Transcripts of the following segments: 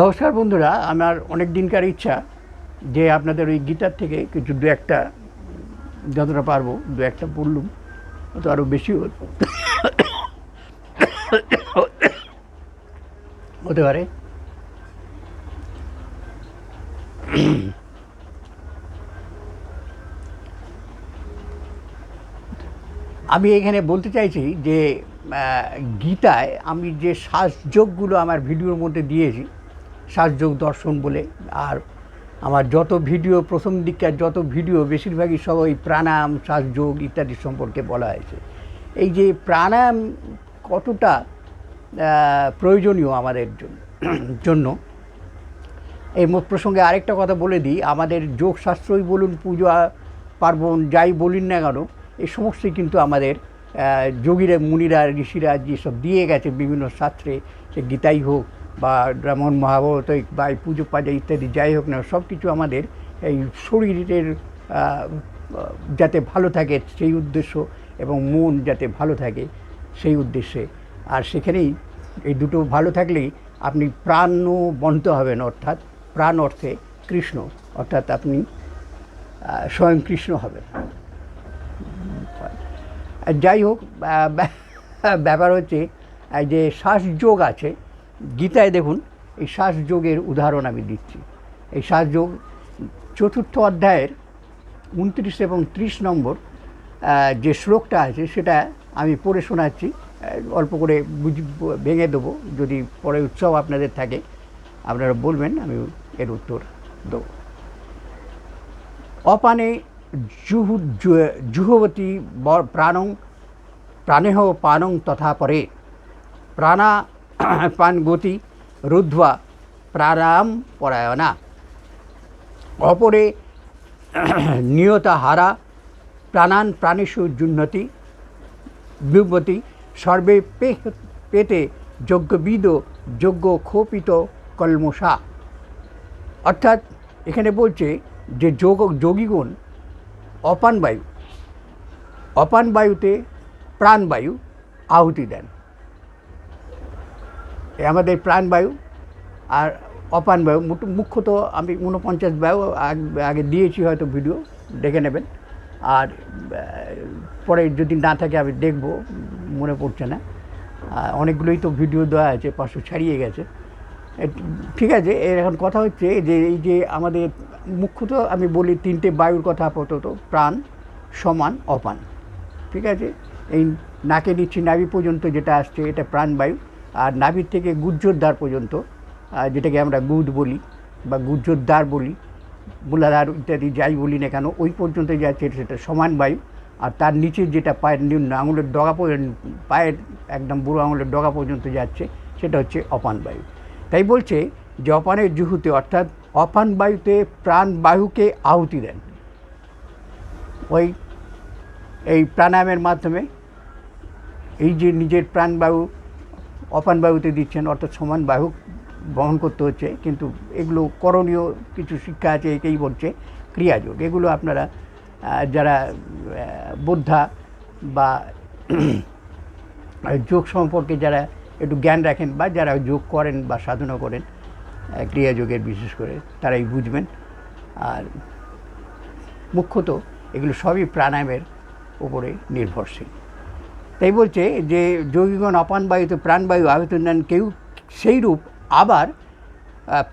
নমস্কার বন্ধুরা, আমার অনেক দিনকার ইচ্ছা যে আপনাদের ওই গীতার থেকে কিছু দু একটা, যতটা পারব, দু একটা পড়লুম তো আরও বেশি হতো হতে পারে। আমি এখানে বলতে চাইছি যে গীতায় আমি যে শ্বাসযোগগুলো আমার ভিডিওর মধ্যে দিয়েছি শ্বাসযোগ দর্শন বলে। আর আমার যত ভিডিও, প্রথম দিককার যত ভিডিও, বেশিরভাগই সব ওই প্রাণায়াম, শ্বাসযোগ ইত্যাদি সম্পর্কে বলা হয়েছে। এই যে প্রাণায়াম কতটা প্রয়োজনীয় আমাদের জন্য? এই মত প্রসঙ্গে আরেকটা কথা বলে দিই। আমাদের যোগশাস্ত্রই বলুন, পূজা, পার্বণ, যাই বলুন না কেন, এই সমস্তই কিন্তু আমাদের যোগীরা, মুনিরা, ঋষিরা যেসব দিয়ে গেছে বিভিন্ন শাস্ত্রে, সে গীতাই হোক বা রামন মহাভারত বা এই পুজো পাজা ইত্যাদি যাই হোক না, সব কিছু আমাদের এই শরীরের যাতে ভালো থাকে সেই উদ্দেশ্য এবং মন যাতে ভালো থাকে সেই উদ্দেশ্যে। আর সেখানেই এই দুটো ভালো থাকলেই আপনি প্রাণও বন্ত হবেন, অর্থাৎ প্রাণ অর্থে কৃষ্ণ, অর্থাৎ আপনি স্বয়ং কৃষ্ণ হবেন। যাই হোক ব্যাপার হচ্ছে যে শ্বাসযোগ আছে গীতায় দেখুন, এই শ্বাসযোগের উদাহরণ আমি দিচ্ছি। এই শ্বাসযোগ চতুর্থ অধ্যায়ের উনত্রিশ এবং ত্রিশ নম্বর যে শ্লোকটা আছে সেটা আমি পড়ে শোনাচ্ছি। অল্প করে ভেঙে দেবো, যদি পরে উৎসব আপনাদের থাকে, আপনারা বলবেন, আমি এর উত্তর দেবো। অপানে জুহু জুহবতী প্রাণং, প্রাণেহ পানং তথা পরে। প্রাণা পান গতি রুদ্ধা প্রাণায়াম পরায়ণা। অপরে নিয়তা হারা প্রাণান প্রাণীষু জুন্নতি বিভ্রতি সর্বে পেতে যজ্ঞবিদ যজ্ঞ ক্ষোপিত কলমসা অর্থাৎ এখানে বলছে যে যোগ যোগীগণ অপান বায়ু, অপান বায়ুতে প্রাণবায়ু আহুতি দেন। আমাদের প্রাণবায়ু আর অপান বায়ু। মুখ্যত আমি ঊনপঞ্চাশ বায়ু আগে দিয়েছি হয়তো ভিডিও, দেখে নেবেন। আর পরে যদি না থাকে আমি দেখব, মনে পড়ছে না। অনেকগুলোই তো ভিডিও দেওয়া আছে, পাঁচশো ছাড়িয়ে গেছে। ঠিক আছে, এর এখন কথা হচ্ছে যে, এই যে আমাদের মুখ্যত আমি বলি তিনটে বায়ুর কথা আপাতত, প্রাণ, সমান, অপান। ঠিক আছে? এই নাকে নিচ্ছি নাভি পর্যন্ত যেটা আসছে, এটা প্রাণবায়ু আর নাভির থেকে গুজ্জোদ্বার পর্যন্ত যেটাকে আমরা গুদ বলি বা গুজ্জোদ্বার বলি মূলাধার ইত্যাদি যাই বলি না কেন, ওই পর্যন্ত যাচ্ছে সেটা সমান বায়ু। আর তার নিচে যেটা পায়ের নিম্ন আঙুলের ডগা পায়ের একদম বুড়ো আঙুলের ডগা পর্যন্ত যাচ্ছে, সেটা হচ্ছে অপান বায়ু। তাই বলছে যে অপানের জুহুতে অর্থাৎ অপান বায়ুতে প্রাণ বায়ুকে আহুতি দেন। ওই, এই প্রাণায়ামের মাধ্যমে এই যে নিজের প্রাণবায়ু অপান বায়ুতে দিচ্ছেন, অর্থাৎ সমান বায়ু বহন করতে হচ্ছে, কিন্তু এগুলো করণীয় কিছু শিক্ষা আছে, একেই বলছে ক্রিয়াযোগ। এগুলো আপনারা যারা বোদ্ধা বা যোগ সম্পর্কে যারা একটু জ্ঞান রাখেন বা যারা যোগ করেন বা সাধনা করেন ক্রিয়াযোগের বিশেষ করে, তারাই বুঝবেন। আর মুখ্যত এগুলো সবই প্রাণায়ামের উপরে নির্ভরশীল। তাই বলছে যে যোগীগণ অপান বায়ুতে প্রাণবায়ু আহুতি নেন, কেউ সেই রূপ আবার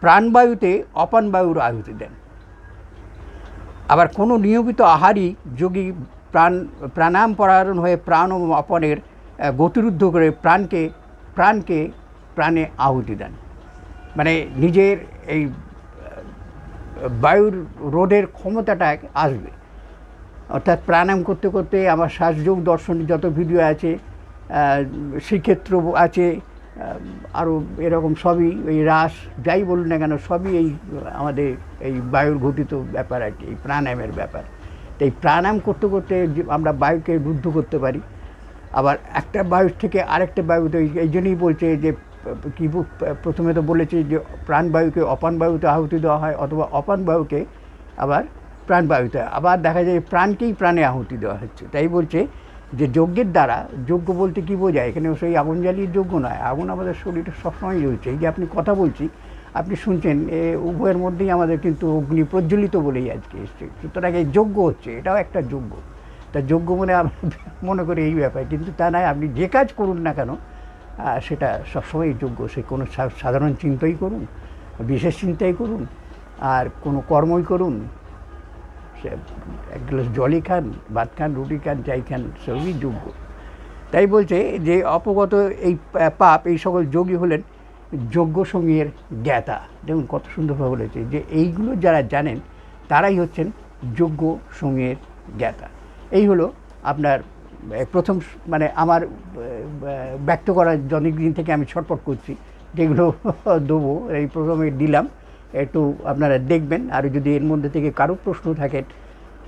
প্রাণবায়ুতে অপান বায়ুর আহুতি দেন। আবার কোনো নিয়মিত আহারই যোগী প্রাণ, প্রাণায়াম পরায়ণ হয়ে প্রাণ ও অপনের গতিরুদ্ধ করে প্রাণকে প্রাণকে প্রাণে আহুতি দেন। মানে নিজের এই বায়ুর রোধের ক্ষমতাটা আসবে। অর্থাৎ প্রাণায়াম করতে করতে আমার শ্বাসযোগ দর্শন যত ভিডিও আছে শ্রীক্ষেত্র আছে আরও এরকম সবই, এই রাস যাই বলুন না কেন, সবই এই, আমাদের এই বায়ুর ঘটিত ব্যাপার আর কি, এই প্রাণায়ামের ব্যাপার। তো এই প্রাণায়াম করতে করতে আমরা বায়ুকে রুদ্ধ করতে পারি। আবার একটা বায়ুর থেকে আরেকটা বায়ুতে এই- জন্যই বলছে যে, কি প্রথমে তো বলেছে যে, প্রাণবায়ুকে অপান বায়ুতে আহুতি দেওয়া হয়, অথবা অপান বায়ুকে আবার প্রাণবায়ুতে আবার দেখা যায় প্রাণকেই প্রাণে আহুতি দেওয়া হচ্ছে। তাই বলছে যে যজ্ঞের দ্বারা, যজ্ঞ বলতে কি বোঝায়? এখানে সেই আগুন জ্বালিয়ে যজ্ঞ নয়, আগুন আমাদের শরীরে সবসময় রয়েছে। এই যে আপনি কথা বলছি, আপনি শুনছেন, এ উভয়ের মধ্যেই আমাদের কিন্তু অগ্নি প্রজ্বলিত বলেই আজকে এসছে। সুতরাং এই যোগ্য হচ্ছে, এটাও একটা যোগ্য তা যোগ্য মনে মনে করি এই ব্যাপার, কিন্তু তা নয়, আপনি যে কাজ করুন না কেন সেটা সবসময় যোগ্য সে কোনো সাধারণ চিন্তাই করুন, বিশেষ চিন্তাই করুন, আর কোনো কর্মই করুন এক গ্লাস জলই খান, ভাত খান, রুটি খান যাই খান, সবই যোগ্য। তাই বলছে যে অপগত এই পাপ, এই সকল যোগী হলেন যোগ্য সঙ্গীর জ্ঞাতা। দেখুন কত সুন্দরভাবে বলেছে যে এইগুলো যারা জানেন, তারাই হচ্ছেন যোগ্য সঙ্গীর জ্ঞাতা। এই হলো আপনার প্রথম মানে আমার ব্যক্ত করার অনেক দিন থেকে আমি ছটপট করছি। যেগুলো দেবো, এই প্রথমে দিলাম। একটু আপনারা দেখবেন। আর যদি এর মধ্যে থেকে কারও প্রশ্ন থাকেন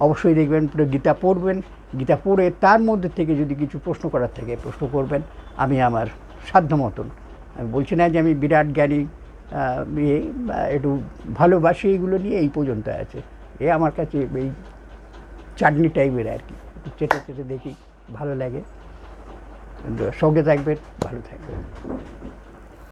অবশ্যই দেখবেন, পুরো গীতা পড়বেন। গীতা পড়ে তার মধ্যে থেকে যদি কিছু প্রশ্ন করার থাকে, প্রশ্ন করবেন, আমি আমার সাধ্য মতন। আমি বলছি না যে আমি বিরাট জ্ঞানী ইয়ে একটু ভালোবাসি এইগুলো নিয়ে, এই পর্যন্ত আছে। এ আমার কাছে এই চাটনি টাইপের আর কি। একটু চেটে চেটে দেখি, ভালো লাগে। সঙ্গে থাকবেন, ভালো থাকবেন।